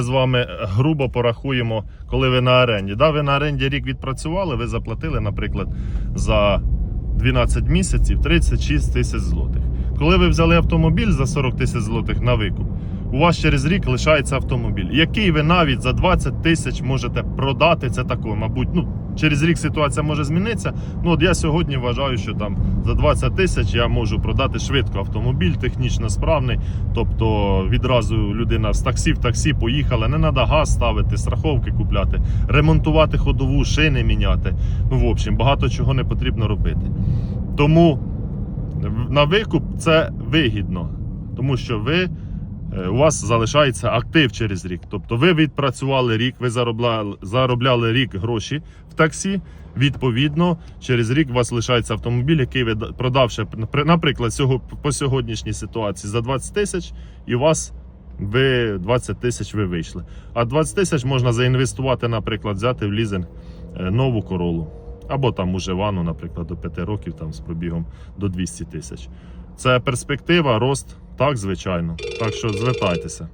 З вами грубо порахуємо, коли ви на оренді. Да, ви на оренді рік відпрацювали, ви заплатили, наприклад, за 12 місяців 36 тисяч злотих. Коли ви взяли автомобіль за 40 тисяч злотих на викуп, у вас через рік лишається автомобіль, який ви навіть за 20 тисяч можете продати. Це тако, мабуть, ну через рік ситуація може змінитися. Ну от я сьогодні вважаю, що там за 20 тисяч я можу продати швидко автомобіль, технічно справний. Тобто відразу людина з таксі в таксі поїхала. Не треба газ ставити, страховки купляти, ремонтувати ходову, шини міняти. Ну, в общем, багато чого не потрібно робити. Тому на викуп це вигідно, тому що ви. Е, У вас залишається актив через рік. Тобто ви відпрацювали рік, ви заробляли, заробляли рік гроші в таксі. Відповідно, через рік у вас лишається автомобіль, який ви продавши, наприклад, сього, по сьогоднішній ситуації за 20 тисяч, і у вас ви 20 тисяч ви вийшли. А 20 тисяч можна заінвестувати, наприклад, взяти в лізинг е, нову королу. Або там уже вану, наприклад, до 5 років там з пробігом до 200 тисяч. Це перспектива, рост, так, звичайно. Так що звертайтеся.